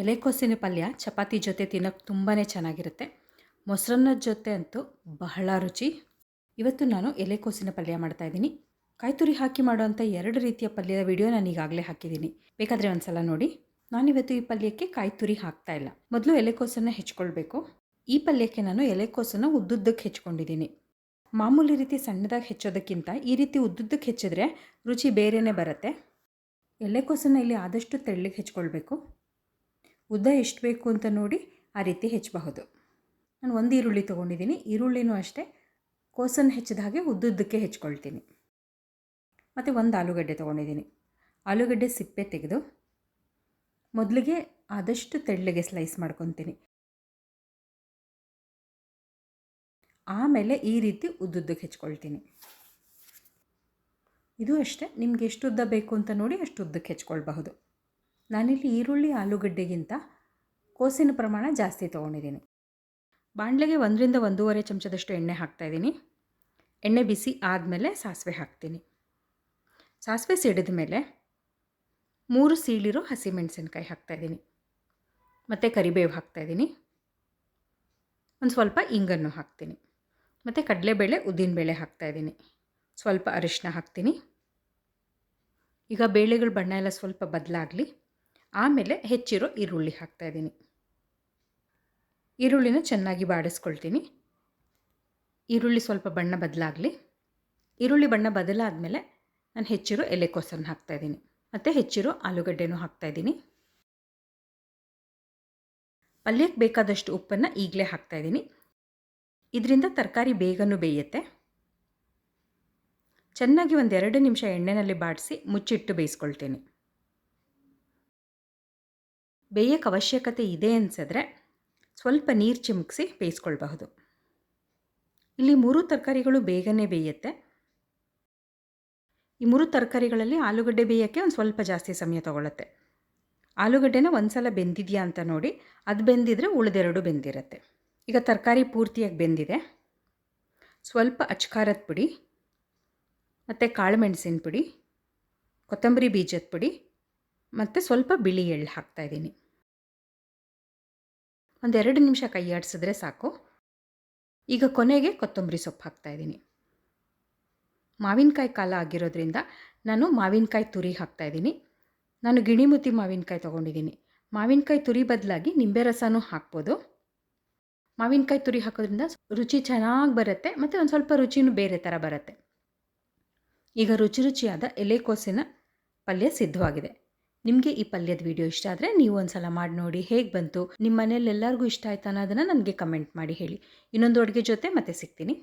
ಎಲೆಕೋಸಿನ ಪಲ್ಯ ಚಪಾತಿ ಜೊತೆ ತಿನ್ನೋಕ್ಕೆ ತುಂಬಾ ಚೆನ್ನಾಗಿರುತ್ತೆ. ಮೊಸರನ್ನದ ಜೊತೆ ಅಂತೂ ಬಹಳ ರುಚಿ. ಇವತ್ತು ನಾನು ಎಲೆಕೋಸಿನ ಪಲ್ಯ ಮಾಡ್ತಾಯಿದ್ದೀನಿ ಕಾಯಿ ತುರಿ ಹಾಕಿ ಮಾಡುವಂಥ ಎರಡು ರೀತಿಯ ಪಲ್ಯದ ವಿಡಿಯೋ ನಾನು ಈಗಾಗಲೇ ಹಾಕಿದ್ದೀನಿ. ಬೇಕಾದರೆ ಒಂದು ಸಲ ನೋಡಿ. ನಾನಿವತ್ತು ಈ ಪಲ್ಯಕ್ಕೆ ಕಾಯಿ ತುರಿ ಹಾಕ್ತಾ ಇಲ್ಲ. ಮೊದಲು ಎಲೆಕೋಸನ್ನು ಹೆಚ್ಕೊಳ್ಬೇಕು. ಈ ಪಲ್ಯಕ್ಕೆ ನಾನು ಎಲೆಕೋಸನ್ನು ಉದ್ದುದ್ದಕ್ಕೆ ಹೆಚ್ಕೊಂಡಿದ್ದೀನಿ. ಮಾಮೂಲಿ ರೀತಿ ಸಣ್ಣದಾಗಿ ಹೆಚ್ಚೋದಕ್ಕಿಂತ ಈ ರೀತಿ ಉದ್ದುದ್ದಕ್ಕೆ ಹೆಚ್ಚಿದ್ರೆ ರುಚಿ ಬೇರೆಯೇ ಬರುತ್ತೆ. ಎಲೆಕೋಸನ್ನು ಇಲ್ಲಿ ಆದಷ್ಟು ತೆಳ್ಳಗೆ ಹೆಚ್ಕೊಳ್ಬೇಕು. ಉದ್ದ ಎಷ್ಟು ಬೇಕು ಅಂತ ನೋಡಿ ಆ ರೀತಿ ಹೆಚ್ಚಬಹುದು. ನಾನು ಒಂದು ಈರುಳ್ಳಿ ತೊಗೊಂಡಿದ್ದೀನಿ. ಈರುಳ್ಳಿನೂ ಅಷ್ಟೇ, ಕೋಸನ್ನು ಹೆಚ್ಚಿದ ಹಾಗೆ ಉದ್ದುದ್ದಕ್ಕೆ ಹೆಚ್ಕೊಳ್ತೀನಿ. ಮತ್ತು ಒಂದು ಆಲೂಗಡ್ಡೆ ತೊಗೊಂಡಿದ್ದೀನಿ. ಆಲೂಗಡ್ಡೆ ಸಿಪ್ಪೆ ತೆಗೆದು ಮೊದಲಿಗೆ ಆದಷ್ಟು ತೆಳ್ಳಗೆ ಸ್ಲೈಸ್ ಮಾಡ್ಕೊತೀನಿ. ಆಮೇಲೆ ಈ ರೀತಿ ಉದ್ದುದ್ದಕ್ಕೆ ಹೆಚ್ಕೊಳ್ತೀನಿ. ಇದು ಅಷ್ಟೇ. ನಿಮ್ಗೆ ಎಷ್ಟು ಉದ್ದ ಬೇಕು ಅಂತ ನೋಡಿ ಅಷ್ಟು ಉದ್ದಕ್ಕೆ ಹೆಚ್ಕೊಳ್ಬಹುದು. ನಾನಿಲ್ಲಿ ಈರುಳ್ಳಿ, ಆಲೂಗಡ್ಡೆಗಿಂತ ಕೋಸಿನ ಪ್ರಮಾಣ ಜಾಸ್ತಿ ತೊಗೊಂಡಿದ್ದೀನಿ. ಬಾಣಲೆಗೆ ಒಂದರಿಂದ ಒಂದೂವರೆ ಚಮಚದಷ್ಟು ಎಣ್ಣೆ ಹಾಕ್ತಾಯಿದ್ದೀನಿ ಎಣ್ಣೆ ಬಿಸಿ ಆದಮೇಲೆ ಸಾಸಿವೆ ಹಾಕ್ತೀನಿ. ಸಾಸಿವೆ ಸಿಡಿದ ಮೇಲೆ ಮೂರು ಸೀಳಿರೋ ಹಸಿಮೆಣಸಿನ್ಕಾಯಿ ಹಾಕ್ತಾಯಿದ್ದೀನಿ ಮತ್ತು ಕರಿಬೇವು ಹಾಕ್ತಾಯಿದ್ದೀನಿ ಒಂದು ಸ್ವಲ್ಪ ಇಂಗನ್ನು ಹಾಕ್ತೀನಿ. ಮತ್ತು ಕಡಲೆಬೇಳೆ, ಉದ್ದಿನಬೇಳೆ ಹಾಕ್ತಾಯಿದ್ದೀನಿ ಸ್ವಲ್ಪ ಅರಿಶಿನ ಹಾಕ್ತೀನಿ. ಈಗ ಬೇಳೆಗಳ ಬಣ್ಣ ಎಲ್ಲ ಸ್ವಲ್ಪ ಬದಲಾಗಲಿ ಆಮೇಲೆ ಹೆಚ್ಚಿರೋ ಈರುಳ್ಳಿ ಹಾಕ್ತಾಯಿದ್ದೀನಿ ಈರುಳ್ಳಿನ ಚೆನ್ನಾಗಿ ಬಾಡಿಸ್ಕೊಳ್ತೀನಿ. ಈರುಳ್ಳಿ ಸ್ವಲ್ಪ ಬಣ್ಣ ಬದಲಾಗಲಿ. ಈರುಳ್ಳಿ ಬಣ್ಣ ಬದಲಾದಮೇಲೆ ನಾನು ಹೆಚ್ಚಿರೋ ಎಲೆಕೋಸನ್ನು ಹಾಕ್ತಾಯಿದ್ದೀನಿ ಮತ್ತು ಹೆಚ್ಚಿರೋ ಆಲೂಗಡ್ಡೆನೂ ಹಾಕ್ತಾಯಿದ್ದೀನಿ ಪಲ್ಯಕ್ಕೆ ಬೇಕಾದಷ್ಟು ಉಪ್ಪನ್ನು ಈಗಲೇ ಹಾಕ್ತಾಯಿದ್ದೀನಿ ಇದರಿಂದ ತರಕಾರಿ ಬೇಗನೂ ಬೇಯುತ್ತೆ. ಚೆನ್ನಾಗಿ ಒಂದೆರಡು ನಿಮಿಷ ಎಣ್ಣೆಯಲ್ಲಿ ಬಾಡಿಸಿ ಮುಚ್ಚಿಟ್ಟು ಬೇಯಿಸ್ಕೊಳ್ತೀನಿ. ಬೇಯಕ್ಕೆ ಅವಶ್ಯಕತೆ ಇದೆ ಅನಿಸಿದ್ರೆ ಸ್ವಲ್ಪ ನೀರು ಚಿಮುಕಿಸಿ ಬೇಯಿಸ್ಕೊಳ್ಬಹುದು. ಇಲ್ಲಿ ಮೂರು ತರಕಾರಿಗಳು ಬೇಗನೆ ಬೇಯುತ್ತೆ. ಈ ಮೂರು ತರಕಾರಿಗಳಲ್ಲಿ ಆಲೂಗಡ್ಡೆ ಬೇಯೋಕ್ಕೆ ಒಂದು ಸ್ವಲ್ಪ ಜಾಸ್ತಿ ಸಮಯ ತೊಗೊಳುತ್ತೆ. ಆಲೂಗಡ್ಡೆನ ಒಂದು ಸಲ ಬೆಂದಿದೆಯಾ ಅಂತ ನೋಡಿ, ಅದು ಬೆಂದಿದ್ರೆ ಉಳಿದೆರಡು ಬೆಂದಿರುತ್ತೆ. ಈಗ ತರಕಾರಿ ಪೂರ್ತಿಯಾಗಿ ಬೆಂದಿದೆ. ಸ್ವಲ್ಪ ಅಚ್ಕಾರದ ಪುಡಿ, ಮತ್ತು ಕಾಳುಮೆಣಸಿನ ಪುಡಿ, ಕೊತ್ತಂಬರಿ ಬೀಜದ ಪುಡಿ, ಮತ್ತು ಸ್ವಲ್ಪ ಬಿಳಿ ಎಳ್ಳು ಹಾಕ್ತಾಯಿದ್ದೀನಿ ಒಂದೆರಡು ನಿಮಿಷ ಕೈ ಆಡಿಸಿದ್ರೆ ಸಾಕು. ಈಗ ಕೊನೆಗೆ ಕೊತ್ತಂಬರಿ ಸೊಪ್ಪು ಹಾಕ್ತಾಯಿದ್ದೀನಿ ಮಾವಿನಕಾಯಿ ಕಾಲ ಆಗಿರೋದ್ರಿಂದ ನಾನು ಮಾವಿನಕಾಯಿ ತುರಿ ಹಾಕ್ತಾಯಿದ್ದೀನಿ ನಾನು ಗಿಣಿಮುತಿ ಮಾವಿನಕಾಯಿ ತೊಗೊಂಡಿದ್ದೀನಿ. ಮಾವಿನಕಾಯಿ ತುರಿ ಬದಲಾಗಿ ನಿಂಬೆ ರಸನೂ ಹಾಕ್ಬೋದು. ಮಾವಿನಕಾಯಿ ತುರಿ ಹಾಕೋದ್ರಿಂದ ರುಚಿ ಚೆನ್ನಾಗಿ ಬರುತ್ತೆ ಮತ್ತು ಒಂದು ಸ್ವಲ್ಪ ರುಚಿನೂ ಬೇರೆ ಥರ ಬರುತ್ತೆ. ಈಗ ರುಚಿ ರುಚಿಯಾದ ಎಲೆಕೋಸಿನ ಪಲ್ಯ ಸಿದ್ಧವಾಗಿದೆ. ನಿಮಗೆ ಈ ಪಲ್ಯದ ವಿಡಿಯೋ ಇಷ್ಟ ಆದರೆ ನೀವು ಒಂದ್ಸಲ ಮಾಡಿ ನೋಡಿ ಹೇಗೆ ಬಂತು. ನಿಮ್ಮ ಮನೇಲಿ ಎಲ್ಲರಿಗೂ ಇಷ್ಟ ಆಯ್ತಾ ಅನ್ನೋದನ್ನು ನನಗೆ ಕಮೆಂಟ್ ಮಾಡಿ ಹೇಳಿ. ಇನ್ನೊಂದು ಅಡುಗೆ ಜೊತೆ ಮತ್ತೆ ಸಿಗ್ತೀನಿ.